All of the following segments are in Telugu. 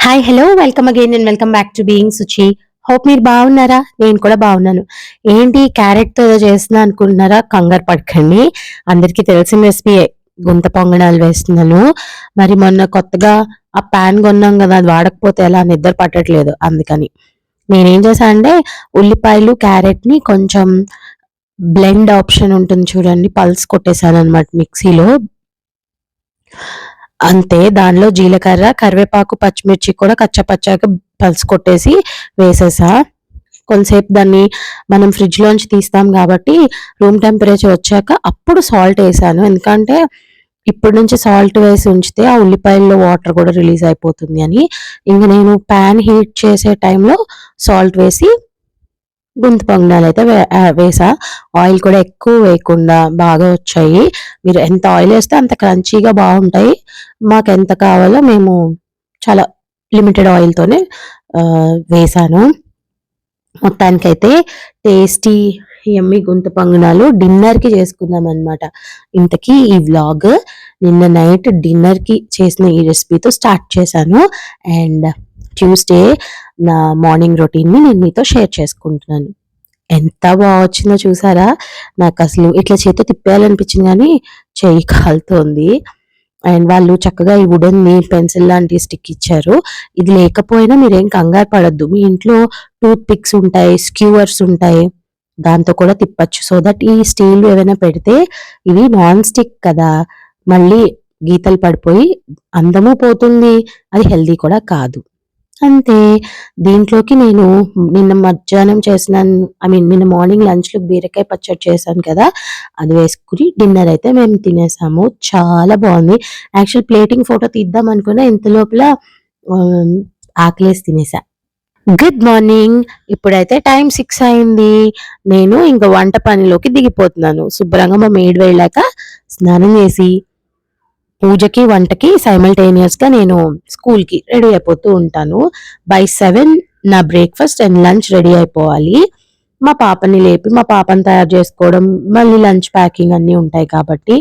Hi hello welcome again and welcome back to being Suchi hope మీరు బాగున్నారా? నేను కూడా బాగున్నాను. ఏంటి క్యారెట్తో ఏదో చేస్తున్నా అనుకుంటున్నారా? కంగారు పడకండి. అందరికీ తెలిసిన రెసిపీయే గుంత పొంగణాలు వేస్తున్నాను. మరి మొన్న కొత్తగా ఆ ప్యాన్ కొన్నాం కదా అది వాడకపోతే ఎలా? నిద్ర పట్టట్లేదు అందుకని. నేనేం చేశాను అంటే ఉల్లిపాయలు క్యారెట్ని కొంచెం బ్లెండ్ ఆప్షన్ ఉంటుంది చూడండి పల్స్ కొట్టేశాను అనమాట మిక్సీలో. అంతే దానిలో జీలకర్ర కరివేపాకు పచ్చిమిర్చి కూడా కచ్చపచ్చగా పలుసు కొట్టేసి వేసేసా. కొంతసేపు దాన్ని మనం ఫ్రిడ్జ్లోంచి తీస్తాం కాబట్టి రూమ్ టెంపరేచర్ వచ్చాక అప్పుడు సాల్ట్ వేసాను. ఎందుకంటే ఇప్పటి నుంచి సాల్ట్ వేసి ఉంచితే ఆ ఉల్లిపాయల్లో వాటర్ కూడా రిలీజ్ అయిపోతుంది అని. ఇంక నేను ప్యాన్ హీట్ చేసే టైంలో సాల్ట్ వేసి గుంత పొంగనాలు అయితే వేసా. ఆయిల్ కూడా ఎక్కువ వేయకుండా బాగా వచ్చాయి. మీరు ఎంత ఆయిల్ వేస్తే అంత క్రంచీగా బాగుంటాయి. మాకు ఎంత కావాలో మేము చాలా లిమిటెడ్ ఆయిల్తోనే వేసాను. మొత్తానికైతే టేస్టీ ఎమ్మి గుంత పొంగనాలు డిన్నర్కి చేసుకుందాం చేసుకున్నాం అనమాట ఇంతకీ ఈ వ్లాగ్ నిన్న నైట్ డిన్నర్కి చేసిన ఈ రెసిపీతో స్టార్ట్ చేశాను. అండ్ ట్యూస్డే నా మార్నింగ్ రొటీన్ని నేను మీతో షేర్ చేసుకుంటున్నాను. ఎంత బాగొచ్చిందో చూసారా? నాకు అసలు ఇట్లా చేతితో తిప్పేయాలనిపించింది కానీ చెయ్యి కాలుతోంది. అండ్ వాళ్ళు చక్కగా ఈ వుడెన్ని పెన్సిల్ లాంటి స్టిక్ ఇచ్చారు. ఇది లేకపోయినా మీరేం కంగారు పడద్దు. మీ ఇంట్లో టూత్ పిక్స్ ఉంటాయి స్క్యూవర్స్ ఉంటాయి. దాంతో కూడా తిప్పచ్చు. సో దట్ ఈ స్టీల్ ఏమైనా పెడితే ఇవి నాన్ స్టిక్ కదా. మళ్ళీ గీతలు పడిపోయి అందము పోతుంది. అది హెల్దీ కూడా కాదు. అంతే. దీంట్లోకి నేను నిన్న మధ్యాహ్నం చేసిన ఐ మీన్ నిన్న మార్నింగ్ లంచ్లో బీరకాయ పచ్చడి చేశాను కదా అది వేసుకుని డిన్నర్ అయితే మేము తినేసాము. చాలా బాగుంది. యాక్చువల్ ప్లేటింగ్ ఫోటో తీద్దాం అనుకున్నా ఇంత లోపల ఆకలేసి తినేసా. Good morning. ఇప్పుడైతే టైం సిక్స్ అయింది. నేను ఇంకా వంట పనిలోకి దిగిపోతున్నాను. శుభ్రంగా మా మేడ్ వెళ్ళాక స్నానం చేసి పూజకి వంటకి సైమల్టేనియస్గా నేను స్కూల్కి రెడీ అయిపోతూ ఉంటాను. బై సెవెన్ నా బ్రేక్ఫాస్ట్ అండ్ లంచ్ రెడీ అయిపోవాలి. మా పాపని లేపి మా పాపని తయారు చేసుకోవడం మళ్ళీ లంచ్ ప్యాకింగ్ అన్నీ ఉంటాయి కాబట్టి.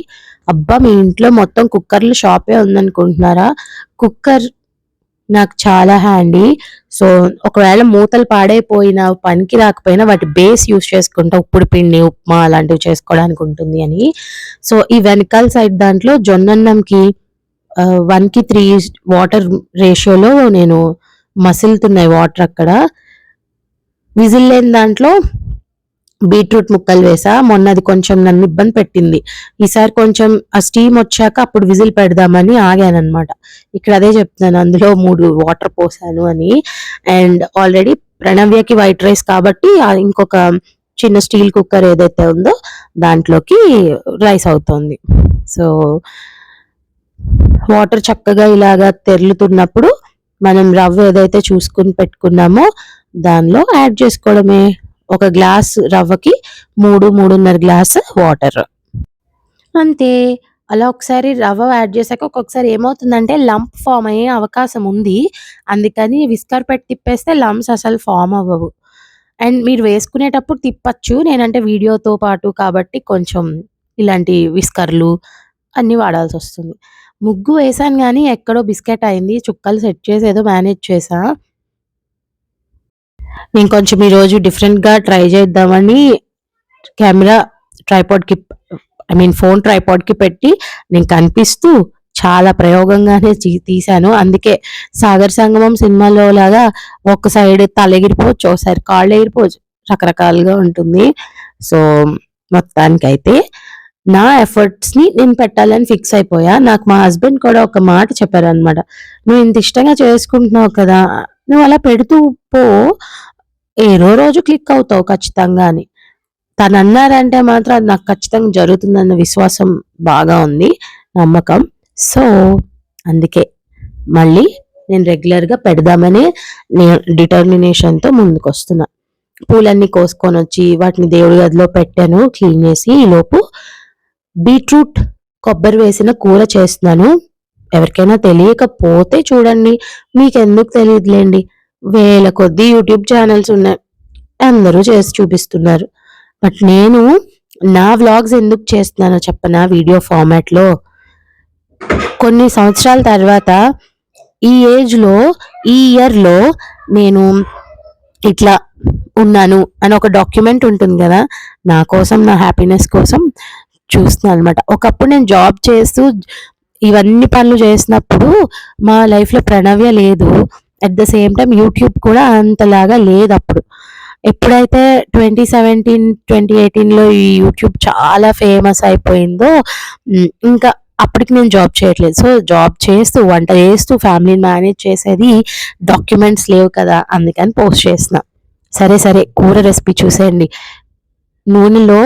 అబ్బా మీ ఇంట్లో మొత్తం కుక్కర్లు షాపే ఉందనుకుంటున్నారా? కుక్కర్ నాకు చాలా హ్యాండీ సో ఒకవేళ మూతలు పాడైపోయినా పనికి రాకపోయినా వాటి బేస్ యూస్ చేసుకుంటా. ఉప్పుడు పిండి ఉప్మా అలాంటివి చేసుకోవడానికి ఉంటుంది అని. సో ఈ వెనకాల సైడ్ దాంట్లో జొన్నన్నంకి వన్కి త్రీ వాటర్ రేషియోలో నేను మసులుతున్నాయి వాటర్ అక్కడ. విజిల్ లేని దాంట్లో బీట్రూట్ ముక్కలు వేసా. మొన్న అది కొంచెం నన్ను ఇబ్బంది పెట్టింది. ఈసారి కొంచెం ఆ స్టీమ్ వచ్చాక అప్పుడు విజిల్ పెడదామని ఆగాను అనమాట ఇక్కడ అదే చెప్తున్నాను అందులో మూడు వాటర్ పోసాను అని. అండ్ ఆల్రెడీ ప్రణవ్యకి వైట్ రైస్ కాబట్టి ఇంకొక చిన్న స్టీల్ కుక్కర్ ఏదైతే ఉందో దాంట్లోకి రైస్ అవుతుంది. సో వాటర్ చక్కగా ఇలాగా తెరులుతున్నప్పుడు మనం రవ్వ ఏదైతే చూసుకుని పెట్టుకున్నామో దానిలో యాడ్ చేసుకోవడమే. ఒక గ్లాస్ రవ్వకి మూడు మూడున్నర గ్లాస్ వాటర్. అంతే. అలా ఒకసారి రవ్వ యాడ్ చేశాక ఒక్కొక్కసారి ఏమవుతుందంటే లంప్ ఫామ్ అయ్యే అవకాశం ఉంది. అందుకని విస్కర్ పెట్టి తిప్పేస్తే లంప్స్ అసలు ఫామ్ అవ్వవు. అండ్ మీరు వేసుకునేటప్పుడు తిప్పచ్చు. నేనంటే వీడియోతో పాటు కాబట్టి కొంచెం ఇలాంటి విస్కర్లు అన్నీ వాడాల్సి వస్తుంది. ముగ్గు వేసాను కానీ ఎక్కడో బిస్కెట్ అయింది చుక్కలు సెట్ చేసి ఏదో మేనేజ్ చేసా. నేను కొంచెం ఈరోజు డిఫరెంట్గా ట్రై చేద్దామని కెమెరా ట్రైపాడ్కి ఐ మీన్ ఫోన్ ట్రైపాడ్కి పెట్టి నేను కనిపిస్తూ చాలా ప్రయోగంగానే తీ- తీశాను. అందుకే సాగర్ సంగమం సినిమాలో లాగా ఒక సైడ్ తల ఎగిరిపోవచ్చు ఒకసారి కాళ్ళు ఎగిరిపోవచ్చు రకరకాలుగా ఉంటుంది. సో మొత్తానికైతే నా ఎఫర్ట్స్ని నేను పెట్టాలని ఫిక్స్ అయిపోయా. నాకు మా హస్బెండ్ కూడా ఒక మాట చెప్పారు అనమాట నువ్వు ఇంత ఇష్టంగా చేసుకుంటున్నావు కదా నువ్వు అలా పెడుతూ పో ఏదో రోజు క్లిక్ అవుతావు ఖచ్చితంగా అని. తను అన్నారంటే మాత్రం అది నాకు ఖచ్చితంగా జరుగుతుందన్న విశ్వాసం బాగా ఉంది నమ్మకం. సో అందుకే మళ్ళీ నేను రెగ్యులర్గా పెడదామనే డిటర్మినేషన్తో ముందుకు వస్తున్నా పూలన్నీ కోసుకొని వచ్చి వాటిని దేవుడి గదిలో పెట్టాను క్లీన్ చేసి ఈలోపు బీట్రూట్ కొబ్బరి వేసిన కూర చేస్తున్నాను. ఎవరికైనా తెలియకపోతే చూడండి మీకు ఎందుకు తెలియదులేండి? వేల కొద్ది యూట్యూబ్ ఛానల్స్ ఉన్నాయి అందరూ చేసి చూపిస్తున్నారు బట్ నేను నా వ్లాగ్స్ ఎందుకు చేస్తున్నానో చెప్పనా వీడియో ఫార్మాట్లో కొన్ని సంవత్సరాల తర్వాత ఈ ఏజ్‌లో ఈ ఇయర్‌లో నేను ఇట్లా ఉన్నాను అని ఒక డాక్యుమెంట్ ఉంటుంది కదా నా కోసం, నా హ్యాపీనెస్ కోసం చూస్తున్నా అనమాట. ఒకప్పుడు నేను జాబ్ చేస్తూ ఇవన్నీ పనులు చేసినప్పుడు మా లైఫ్‌లో ప్రణవ్య లేదు. At the same time YouTube కూడా అంతలాగా లేదు అప్పుడు ఎప్పుడైతే 2017, 2018లో ఈ యూట్యూబ్ చాలా ఫేమస్ అయిపోయిందో ఇంకా అప్పటికి నేను జాబ్ చేయట్లేదు. సో, జాబ్ చేస్తూ, వంట చేస్తూ, ఫ్యామిలీని మేనేజ్ చేసేది డాక్యుమెంట్స్ లేవు కదా! అందుకని పోస్ట్ చేసిన సరే, సరే కూర రెసిపీ చూసేయండి. నూనెలో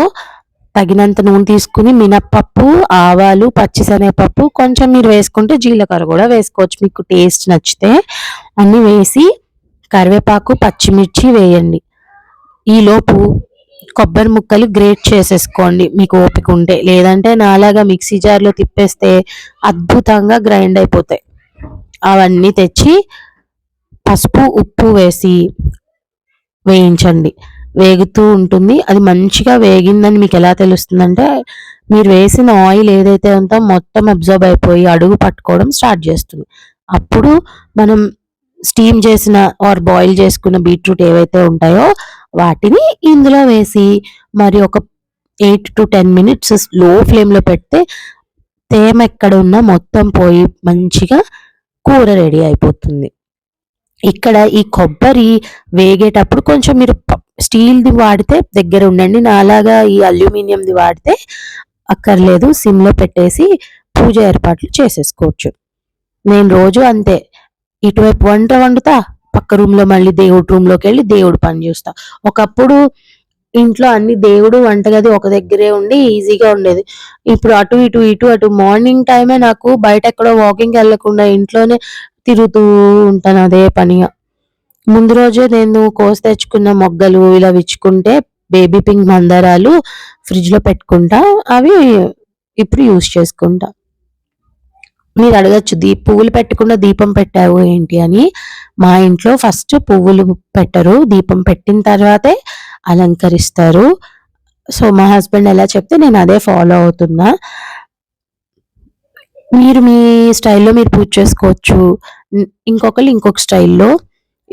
తగినంత నూనె తీసుకుని మినపప్పు, ఆవాలు, పచ్చిశనగపప్పు కొంచెం మీరు వేసుకుంటే జీలకర్ర కూడా వేసుకోవచ్చు మీకు టేస్ట్ నచ్చితే. అన్నీ వేసి కరివేపాకు, పచ్చిమిర్చి వేయండి. ఈలోపు కొబ్బరి ముక్కలు గ్రేట్ చేసేసుకోండి మీకు ఓపిక ఉంటే. లేదంటే నాలాగా మిక్సీ జార్‌లో తిప్పేస్తే అద్భుతంగా గ్రైండ్ అయిపోతాయి. అవన్నీ తెచ్చి పసుపు, ఉప్పు వేసి వేయించండి. వేగుతూ ఉంటుంది. అది మంచిగా వేగిందని మీకు ఎలా తెలుస్తుందంటే మీరు వేసిన ఆయిల్ ఏదైతే ఉందో మొత్తం అబ్జర్బ్ అయిపోయి అడుగు పట్టుకోవడం స్టార్ట్ చేస్తుంది. అప్పుడు మనం స్టీమ్ చేసిన ఆర్ బాయిల్ చేసుకున్న బీట్రూట్ ఏవైతే ఉంటాయో వాటిని ఇందులో వేసి మరి ఒక 8-10 మినిట్స్లో ఫ్లేమ్‌లో పెడితే తేమ ఎక్కడ ఉన్నా మొత్తం పోయి మంచిగా కూర రెడీ అయిపోతుంది. ఇక్కడ ఈ కొబ్బరి వేగేటప్పుడు కొంచెం మీరు స్టీల్‌ది వాడితే దగ్గర ఉండండి. నాలాగా ఈ అల్యూమినియంది వాడితే అక్కర్లేదు. సిమ్‌లో పెట్టేసి పూజ ఏర్పాట్లు చేసేసుకోవచ్చు. నేను రోజు అంతే. ఇటువైపు వంట వండుతా, పక్క రూమ్‌లో మళ్ళీ దేవుడి రూమ్‌లోకెళ్ళి దేవుడు పని చూస్తా. ఒకప్పుడు ఇంట్లో అన్ని దేవుడు, వంటగది ఒక దగ్గరే ఉండి ఈజీగా ఉండేది. ఇప్పుడు అటు ఇటు, ఇటు అటు మార్నింగ్ టైమే నాకు బయట ఎక్కడో వాకింగ్‌కి వెళ్ళకుండా ఇంట్లోనే తిరుగుతూ ఉంటాను అదే పనిగా. ముందు రోజే నేను కోసి తెచ్చుకున్న మొగ్గలు ఇలా విచ్చుకుంటే బేబీ పింక్ మందారాలు ఫ్రిడ్జ్‌లో పెట్టుకుంటా. అవి ఇప్పుడు యూస్ చేసుకుంటా. మీరు అడగొచ్చు దీ పువ్వులు పెట్టకుండా దీపం పెట్టావు ఏంటి అని. మా ఇంట్లో ఫస్ట్ పువ్వులు పెట్టరు. దీపం పెట్టిన తర్వాతే అలంకరిస్తారు. సో, మా హస్బెండ్ ఎలా చెప్తే నేను అదే ఫాలో అవుతున్నా. మీరు మీ స్టైల్‌లో మీరు పూజ చేసుకోవచ్చు. ఇంకొకళ్ళు ఇంకొక స్టైల్‌లో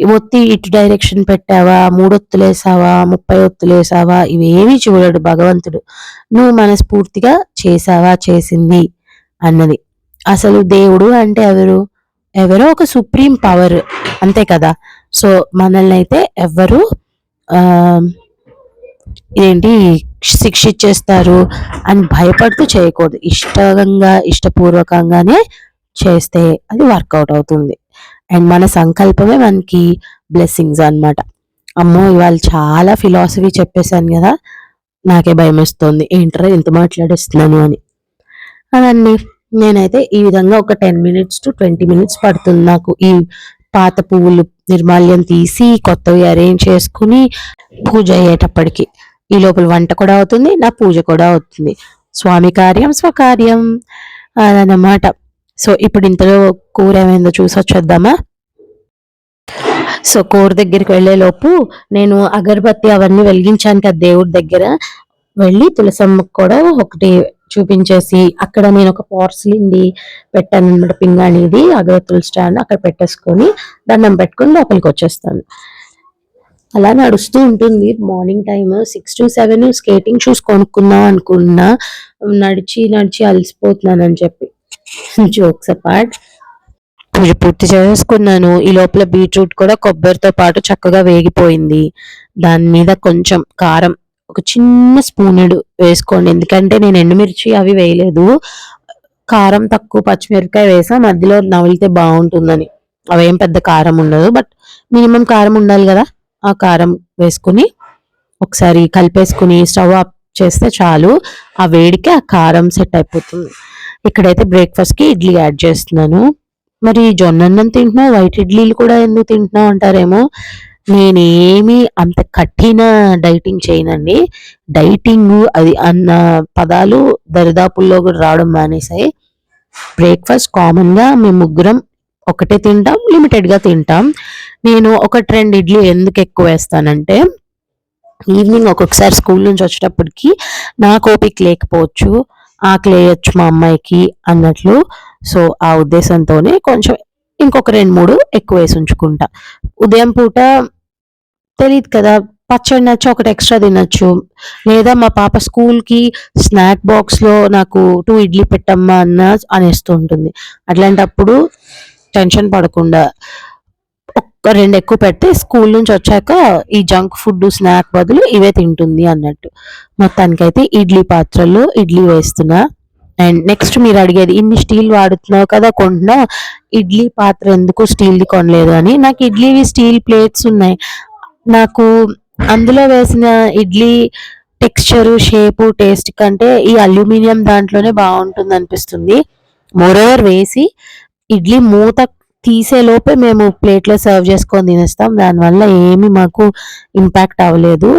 ఒత్తి ఇటు డైరెక్షన్ పెట్టావా, మూడొత్తులేసావా, 30 ఒత్తులేసావా ఇవేమీ చూడడు భగవంతుడు. నువ్వు మనస్ఫూర్తిగా చేసావా చేసింది అన్నది. అసలు దేవుడు అంటే ఎవరు? ఎవరో ఒక సుప్రీం పవర్ అంతే కదా! సో, మనల్నయితే ఎవ్వరు ఎవరు ఏంటి శిక్షించేస్తారు అని భయపడుతూ చేయకూడదు. ఇష్టంగా, ఇష్టపూర్వకంగానే చేస్తే అది వర్కౌట్ అవుతుంది. అండ్ మన సంకల్పమే మనకి బ్లెస్సింగ్స్ అన్నమాట. అమ్మో! ఇవాళ చాలా ఫిలాసఫీ చెప్పేశాను కదా నాకే భయం వేస్తుంది ఏంటరా ఇంత మాట్లాడేస్తున్నాను అని. అదండి. నేనైతే ఈ విధంగా ఒక 10 మినిట్స్ టు 20 మినిట్స్ పడుతుంది నాకు ఈ పాత పువ్వులు నిర్మాల్యం తీసి కొత్తవి అరేంజ్ చేసుకొని పూజ అయ్యేటప్పటికి. ఈ లోపల వంట కూడా అవుతుంది. నా పూజ కూడా అవుతుంది. స్వామి కార్యం స్వకార్యం అదనమాట. సో, ఇప్పుడు ఇంతలో కూర ఏమైందో చూసొచ్చేద్దామా? సో, కూర దగ్గరికి వెళ్ళేలోపు నేను అగరబత్తి అవన్నీ వెలిగించాను కదా దేవుడి దగ్గర. వెళ్ళి తులసమ్మకు కూడా ఒకటి చూపించేసి అక్కడ నేను ఒక పోర్సిలిన్‌ది పెట్టానన్నమాట పింగాణిది అగరత్తుల స్టాండ్ అక్కడ పెట్టేసుకొని దండం పెట్టుకొని లోపలికి వచ్చేస్తాను అలా నడుస్తూ ఉంటుంది మార్నింగ్ టైమ్ 6-7 స్కేటింగ్ షూస్ కొనుక్కుందాం అనుకున్నా. నడిచి, నడిచి అలసిపోతున్నాను అని చెప్పి. Jokes apart. పూజ పూర్తి చేసుకున్నాను ఈ లోపల బీట్రూట్ కూడా కొబ్బరితో పాటు చక్కగా వేగిపోయింది. దాని మీద కొంచెం కారం ఒక చిన్న స్పూనుడు వేసుకోండి. ఎందుకంటే నేను ఎండుమిర్చి అవి వేయలేదు. కారం తక్కువ పచ్చిమిరపకాయ వేసా మధ్యలో నవిలితే బాగుంటుందని అవేం పెద్ద కారం ఉండదు. బట్ మినిమం కారం ఉండాలి కదా ఆ కారం వేసుకొని ఒకసారి కలిపేసుకొని స్టవ్ ఆఫ్ చేస్తే చాలు. ఆ వేడికి ఆ కారం సెట్ అయిపోతుంది. ఇక్కడైతే బ్రేక్‌ఫాస్ట్‌కి ఇడ్లీ యాడ్ చేస్తున్నాను. మరి జొన్నన్నం తింటున్నావు వైట్ ఇడ్లీలు కూడా ఎందుకు తింటున్నావు అంటారేమో. నేనేమి అంత కఠిన డైటింగ్ చేయనండి. డైటింగు అది అన్న పదాలు దరిదాపుల్లో కూడా రావడం మానేసాయి. బ్రేక్‌ఫాస్ట్ కామన్‌గా మేము ముగ్గురం ఒకటే తింటాం. లిమిటెడ్‌గా తింటాం. నేను ఒకటి, 2 ఇడ్లీ ఎందుకు ఎక్కువ వేస్తానంటే ఈవినింగ్ ఒక్కొక్కసారి స్కూల్ నుంచి వచ్చేటప్పటికి నాకు ఓపిక లేకపోవచ్చు. ఆకలేయచ్చు మా అమ్మాయికి అన్నట్లు. సో, ఆ ఉద్దేశంతోనే కొంచెం ఇంకొక రెండు మూడు ఎక్కువ వేసి ఉంచుకుంటా. ఉదయం పూట తెలియదు కదా పచ్చడి నచ్చి ఒకటి ఎక్స్ట్రా తినొచ్చు. లేదా మా పాప స్కూల్కి స్నాక్ బాక్స్లో నాకు టూ ఇడ్లీ పెట్టమ్మా అన్న అనేస్తూ ఉంటుంది. అట్లాంటప్పుడు టెన్షన్ పడకుండా రెండు ఎక్కువ పెడితే స్కూల్ నుంచి వచ్చాక ఈ జంక్ ఫుడ్ స్నాక్ బదులు ఇవే తింటుంది అన్నట్టు. మొత్తానికైతే ఇడ్లీ పాత్రలో ఇడ్లీ వేస్తున్నా. అండ్ నెక్స్ట్ మీరు అడిగేది ఇన్ని స్టీల్ వాడుతున్నావు కదా కొంటున్నా. ఇడ్లీ పాత్ర ఎందుకు స్టీల్ది కొనలేదు అని. నాకు ఇడ్లీవి స్టీల్ ప్లేట్స్ ఉన్నాయి. నాకు అందులో వేసిన ఇడ్లీ టెక్స్చర్ షేపు టేస్ట్ కంటే ఈ అల్యూమినియం దాంట్లోనే బాగుంటుంది అనిపిస్తుంది మోరోవర్ వేసి ఇడ్లీ మూత తీసేలోపే మేము ప్లేట్లో సర్వ్ చేసుకొని తినేస్తాం. దానివల్ల ఏమి మాకు ఇంపాక్ట్ అవ్వలేదు.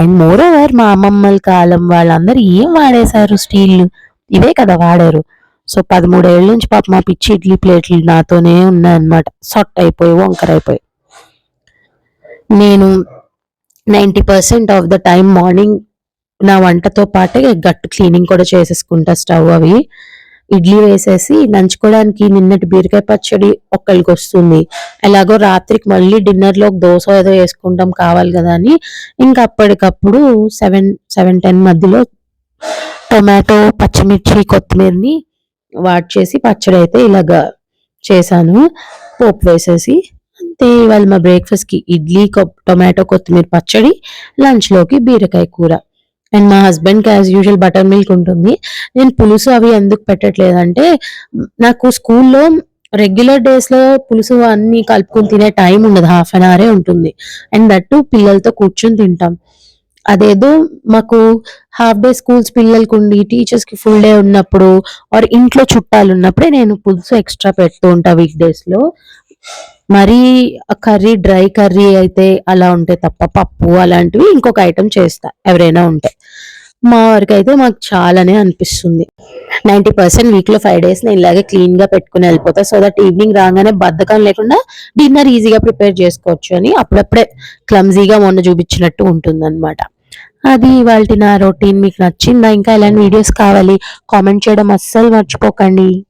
అండ్ మోరోవర్ మా అమ్మమ్మల కాలం వాళ్ళందరూ ఏం వాడేశారు స్టీల్ ఇవే కదా వాడారు. సో పదమూడేళ్ళ నుంచి పాప మా పిచ్చి ఇడ్లీ ప్లేట్లు నాతోనే ఉన్నాయన్నమాట. సొట్ అయిపోయి వంకర అయిపోయి. నేను ninety percent of the time morning నా వంటతో పాటే గట్టు క్లీనింగ్ కూడా చేసేసుకుంటా స్టవ్ అవి. ఇడ్లీ వేసేసి నంచుకోవడానికి నిన్నటి బీరకాయ పచ్చడి ఒక్కరికి వస్తుంది ఎలాగో రాత్రికి మళ్ళీ డిన్నర్లో దోశ ఏదో వేసుకుంటాం కావాలి కదా అని ఇంకా అప్పటికప్పుడు సెవెన్ సెవెన్ టెన్ మధ్యలో టొమాటో పచ్చిమిర్చి కొత్తిమీరని వాట్ చేసి పచ్చడి అయితే ఇలాగా చేశాను. పోపు వేసేసి అంతే ఇవాళ మా బ్రేక్ఫాస్ట్కి ఇడ్లీ టొమాటో కొత్తిమీర పచ్చడి లంచ్లోకి బీరకాయ కూర. అండ్ మా హస్బెండ్కి యాజ్ యూజువల్ బటర్ మిల్క్ ఉంటుంది. నేను పులుసు అవి ఎందుకు పెట్టట్లేదంటే అంటే నాకు స్కూల్లో రెగ్యులర్ డేస్లో పులుసు అన్ని కలుపుకొని తినే టైం ఉండదు. హాఫ్ అన్ అవరే ఉంటుంది. అండ్ దట్టు పిల్లలతో కూర్చొని తింటాం. అదేదో మాకు హాఫ్ డే స్కూల్స్ పిల్లలకి ఉండి టీచర్స్కి ఫుల్ డే ఉన్నప్పుడు ఆర్ ఇంట్లో చుట్టాలు ఉన్నప్పుడే నేను పులుసు ఎక్స్ట్రా పెడుతూ ఉంటా వీక్ డేస్లో. మరీ కర్రీ డ్రై కర్రీ అయితే అలా ఉంటే తప్ప పప్పు అలాంటివి ఇంకొక ఐటెం చేస్తా ఎవరైనా ఉంటే. మా వరకు అయితే మాకు చాలానే అనిపిస్తుంది. నైంటీ పర్సెంట్ వీక్లో ఫైవ్ డేస్ నేను ఇలాగే క్లీన్గా పెట్టుకుని వెళ్ళిపోతా. సో దట్ ఈవినింగ్ రాగానే బద్ధకం లేకుండా డిన్నర్ ఈజీగా ప్రిపేర్ చేసుకోవచ్చు అని అప్పుడప్పుడే క్లమ్జీగా మొన్న చూపించినట్టు ఉంటుంది అది ఇవాళ నా రొటీన్. మీకు నచ్చిందా? ఇంకా ఇలాంటి వీడియోస్ కావాలి? కామెంట్ చేయడం అస్సలు మర్చిపోకండి.